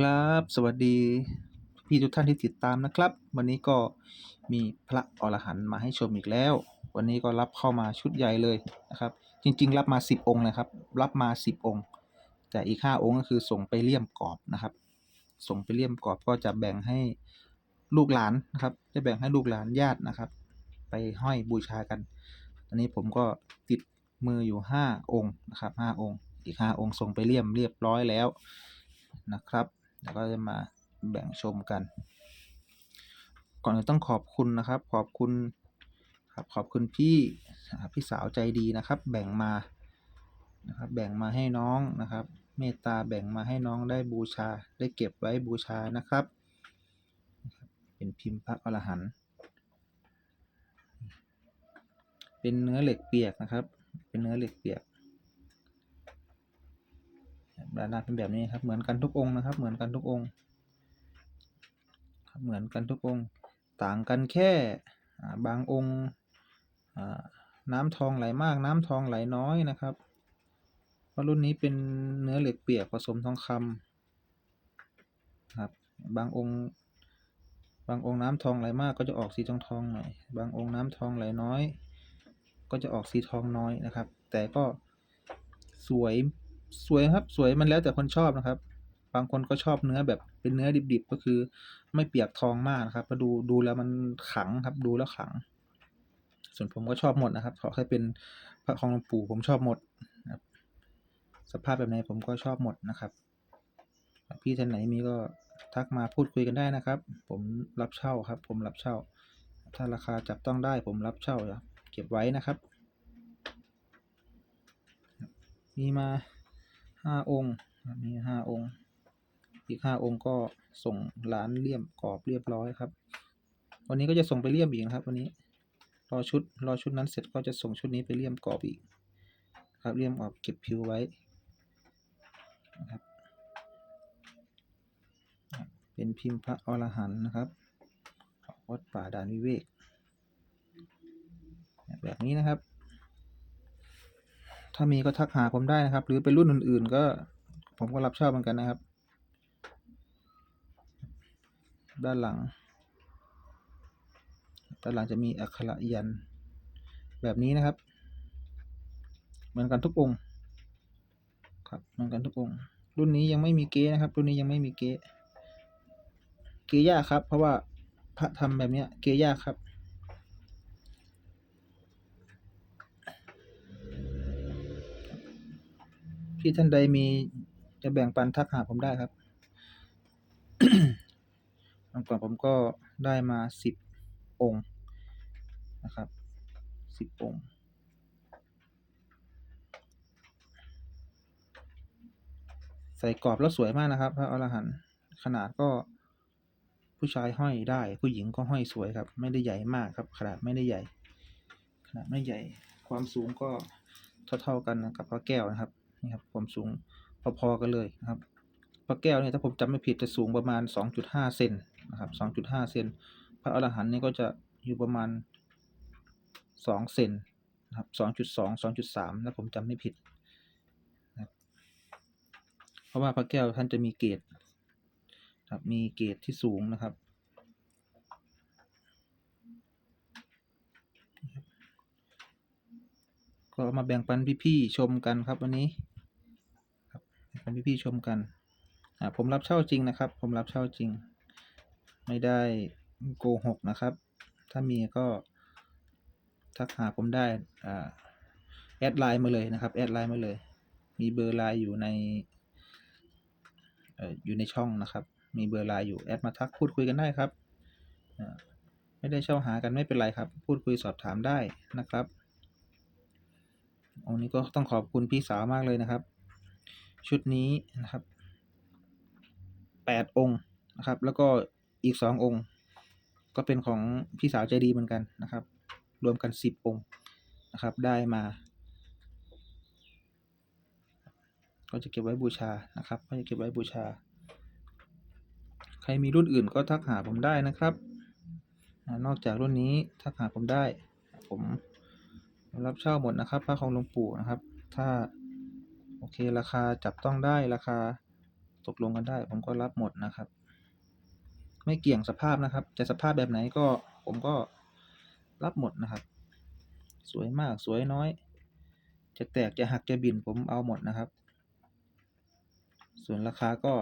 ครับ สวัสดีพี่ทุกท่านที่ติดตามนะครับ วันนี้ก็มีพระอรหันต์มาให้ชมอีกแล้ว วันนี้ก็รับเข้ามาชุดใหญ่เลยนะครับ จริง ๆ รับมา 10 องค์นะครับ รับมา 10 องค์ แต่อีก 5 องค์ก็คือส่งไปเลี่ยมกรอบนะครับ ส่งไปเลี่ยมกรอบก็จะแบ่งให้ลูกหลานนะครับ จะแบ่งให้ลูกหลานญาตินะครับ ไปห้อยบูชากันตอนนี้ผมก็ติดมืออยู่ 5 องค์นะครับ5องค์ อีก 5 องค์ส่งไปเลี่ยมเรียบร้อยแล้วนะครับ แล้วก็จะมาแบ่งชมกัน ก่อนอื่นต้องขอบคุณนะครับ ขอบคุณครับขอบคุณพี่พี่สาวใจดีนะครับ แบ่งมานะครับ แบ่งมาให้น้องนะครับ เมตตาแบ่งมาให้น้องได้บูชา ได้เก็บไว้บูชานะครับ เป็นพิมพ์พระอรหันต์เป็นเนื้อเหล็กเปียกนะครับ เป็นเนื้อเหล็กเปียก ด้านหน้าเป็นแบบนี้ครับ เหมือนกันทุกองค์นะครับ เหมือนกันทุกองค์ครับเหมือนกันทุกองค์ ต่างกันแค่บางองค์น้ำทองไหลมาก น้ำทองไหลน้อยนะครับเพราะรุ่นนี้เป็นเนื้อเหล็กเปียกผสมทองคำครับ บางองค์ บางองค์น้ำทองไหลมากก็จะออกสีทองทองหน่อย บางองค์น้ำทองไหลน้อย ก็จะออกสีทองน้อยนะครับ แต่ก็สวย สวยครับสวยมันแล้วแต่คนชอบนะครับ บางคนก็ชอบเนื้อแบบเป็นเนื้อดิบๆก็คือ ไม่เปียกทองมากนะครับก็ดูดูแล้วมันขังครับดูแล้วขัง ส่วนผมก็ชอบหมดนะครับขอให้เป็นพระของหลวงปู่ผมชอบหมดนะครับ สภาพแบบไหนผมก็ชอบหมดนะครับ พี่ท่านไหนมีก็ทักมาพูดคุยกันได้นะครับ ผมรับเช่าครับ ผมรับเช่า ถ้าราคาจับต้องได้ผมรับเช่าครับเก็บไว้นะครับ มีมา ห้าองค์มีห้าองค์ อีกห้าองค์ก็ส่งร้านเลี่ยมกรอบเรียบร้อยครับ วันนี้ก็จะส่งไปเลี่ยมอีกครับ วันนี้ รอชุดรอชุดนั้นเสร็จก็จะส่งชุดนี้ไปเลี่ยมกรอบอีก ครับเลี่ยมกรอบเก็บผิวไว้นะครับ เป็นพิมพ์พระอรหันต์นะครับวัดป่าดานวิเวกแบบนี้นะครับ ถ้ามีก็ทักหาผมได้นะครับ หรือเป็นรุ่นอื่น ๆ ก็ผมก็รับเช่าเหมือนกันนะครับ ด้านหลัง ด้านหลังจะมีอักขระยัน แบบนี้นะครับ เหมือนกันทุกองค์ครับเหมือนกันทุกองค์ รุ่นนี้ยังไม่มีเก๊นะครับ รุ่นนี้ยังไม่มีเก๊เก๊ยากครับ เพราะว่าพระทำแบบนี้เก๊ยากครับ พี่ท่านใดมีจะแบ่งปันทักหาผมได้ครับวันก่อนผมก็ได้มาสิบองค์นะครับสิบองค์ใส่กรอบแล้วสวยมากนะครับพระอรหันต์ขนาดก็ผู้ชายห้อยได้ ผู้หญิงก็ห้อยสวยครับ ไม่ได้ใหญ่มากครับ ขนาดไม่ได้ใหญ่ ขนาดไม่ใหญ่ ความสูงก็เท่าๆกันกับพระแก้วนะครับ นี่ครับความสูงพอๆกันเลยนะครับพระแก้วเนี่ยถ้าผมจำไม่ผิดจะสูงประมาณ 2.5 เซนนะครับ 2.5 เซนพระอรหันต์เนี่ยก็จะอยู่ประมาณ 2 เซนนะครับ 2.2 2.3ถ้าผมจำไม่ผิดนะครับเพราะว่าพระแก้วท่านจะมีเกรดครับมีเกรดที่สูงนะครับ ก็มาแบ่งปันพี่ๆชมกันครับวันนี้ พี่ๆชมกันอ่าผมรับเช่าจริงนะครับ ผมรับเช่าจริง ไม่ได้โกหกนะครับ ถ้ามีก็ทักหาผมได้อ่าแอดไลน์มาเลยนะครับแอดไลน์มาเลย มีเบอร์ไลน์อยู่ในเอ่ออยู่ในช่องนะครับ มีเบอร์ไลน์อยู่แอดมาทักพูดคุยกันได้ครับไม่ได้เช่าหากันไม่เป็นไรครับ พูดคุยสอบถามได้นะครับองนี้ก็ต้องขอบคุณพี่สาวมากเลยนะครับ ชุดนี้นะครับแปดองค์นะครับ แล้วก็อีกสององค์ ก็เป็นของพี่สาวใจดีเหมือนกันนะครับ รวมกันสิบองค์นะครับ ได้มา ก็จะเก็บไว้บูชานะครับ ก็จะเก็บไว้บูชา ใครมีรุ่นอื่นก็ทักหาผมได้นะครับ นอกจากรุ่นนี้ทักหาผมได้ ผมรับเช่าหมดนะครับพระของหลวงปู่นะครับ ถ้า โอเค ราคาจับต้องได้ราคาตกลงกันได้ ผมก็รับหมดนะครับ ไม่เกี่ยงสภาพนะครับ จะสภาพแบบไหนก็ผมก็รับหมดนะครับ สวยมากสวยน้อย จะแตกจะหักจะบินผมเอาหมดนะครับ ส่วนราคาก็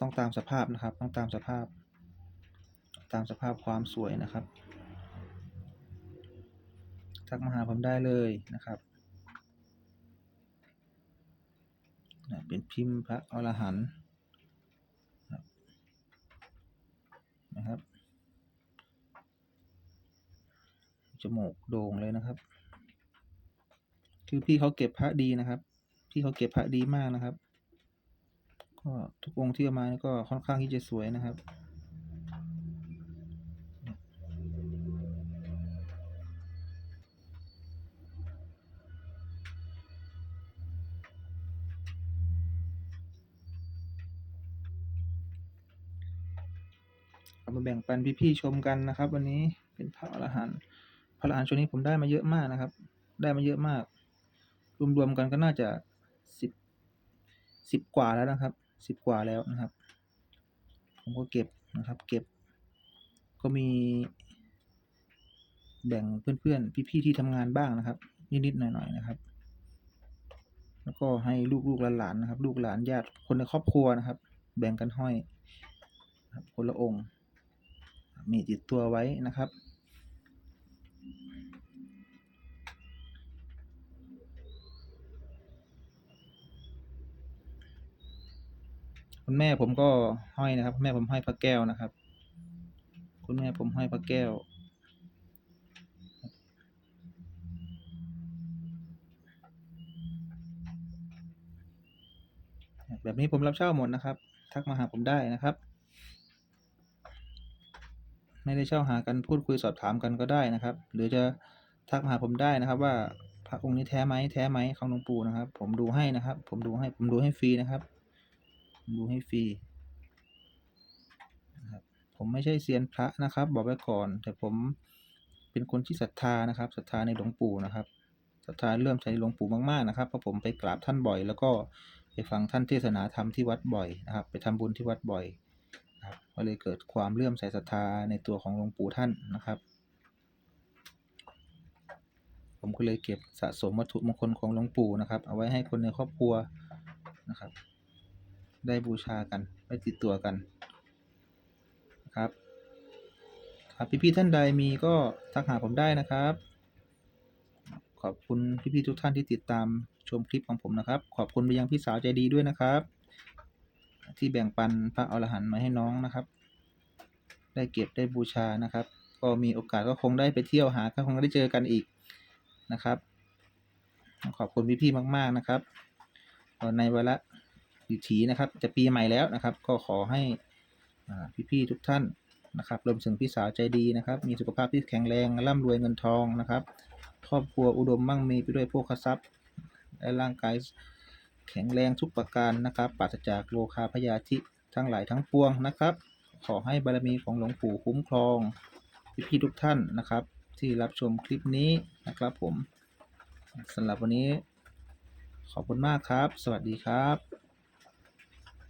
ต้องตามสภาพนะครับ ต้องตามสภาพ ตามสภาพความสวยนะครับทักมาหาผมได้เลยนะครับนะ เป็นพิมพ์พระอรหันต์นะครับ จมูกโด่งเลยนะครับ คือพี่เขาเก็บพระดีนะครับ พี่เขาเก็บพระดีมากนะครับ ก็ทุกองค์ที่เอามาก็ค่อนข้างที่จะสวยนะครับ เอามาแบ่งปันพี่ๆชมกันนะครับ วันนี้เป็นพระอรหันต์พระอรหันต์ช่วงนี้ผมได้มาเยอะมากนะครับ ได้มาเยอะมาก รวมๆกันก็น่าจะสิบสิบกว่าแล้วนะครับสิบกว่าแล้วนะครับ ผมก็เก็บนะครับ เก็บ ก็มี แบ่งเพื่อนๆพี่ๆที่ทำงานบ้างนะครับนิดๆหน่อยๆนะครับแล้วก็ให้ลูกๆหลานๆนะครับ ลูกหลานญาติคนในครอบครัวนะครับ แบ่งกันห้อยคนละองค์ มีติดตัวไว้นะครับ คุณแม่ผมก็ห้อยนะครับ แม่ผมห้อยพระแก้วนะครับ คุณแม่ผมห้อยพระแก้วแบบนี้ผมรับเช่าหมดนะครับ ทักมาหาผมได้นะครับ ไม่ได้เช่าหากันพูดคุยสอบถามกันก็ได้นะครับ หรือจะทักมาหาผมได้นะครับ ว่าพระองค์นี้แท้ไหมแท้ไหมของหลวงปู่นะครับ ผมดูให้นะครับ ผมดูให้ผมดูให้ฟรีนะครับดูให้ฟรีครับผมไม่ใช่เซียนพระนะครับ บอกไว้ก่อน แต่ผมเป็นคนที่ศรัทธานะครับศรัทธาในหลวงปู่นะครับศรัทธาเริ่มใช้หลวงปู่มากๆนะครับเพราะผมไปกราบท่านบ่อย แล้วก็ไปฟังท่านเทศนาธรรมที่วัดบ่อยนะครับ ไปทำบุญที่วัดบ่อย นะครับก็เลยเกิดความเลื่อมใสศรัทธาในตัวของหลวงปู่ท่านนะครับ ผมก็เลยเก็บสะสมวัตถุมงคลของหลวงปู่นะครับ เอาไว้ให้คนในครอบครัวนะครับ ได้บูชากันไว้ติดตัวกันนะครับครับพี่ๆท่านใดมีก็ทักหาผมได้นะครับ ขอบคุณพี่ๆทุกท่านที่ติดตามชมคลิปของผมนะครับ ขอบคุณไปยังพี่สาวใจดีด้วยนะครับ ที่แบ่งปันพระอรหันต์มาให้น้องนะครับ ได้เก็บได้บูชานะครับ ก็มีโอกาสก็คงได้ไปเที่ยวหาก็คงได้เจอกันอีกนะครับ ขอบคุณพี่ๆมาก ๆนะครับในวาระดิถีนะครับ จะปีใหม่แล้วนะครับ ก็ขอให้อ่พี่ๆทุกท่านนะครับรวมถึงพี่สาวใจดีนะครับ มีสุขภาพที่แข็งแรงร่ำรวยเงินทองนะครับ ครอบครัวอุดมมั่งมีไปด้วยโภคทรัพย์และร่างกาย แข็งแรงทุกประการนะครับปราศจากโรคาพยาธิทั้งหลายทั้งปวงนะครับ ขอให้บารมีของหลวงปู่คุ้มครองพี่ๆทุกท่านนะครับ ที่รับชมคลิปนี้นะครับผมสำหรับวันนี้ ขอบคุณมากครับ สวัสดีครับ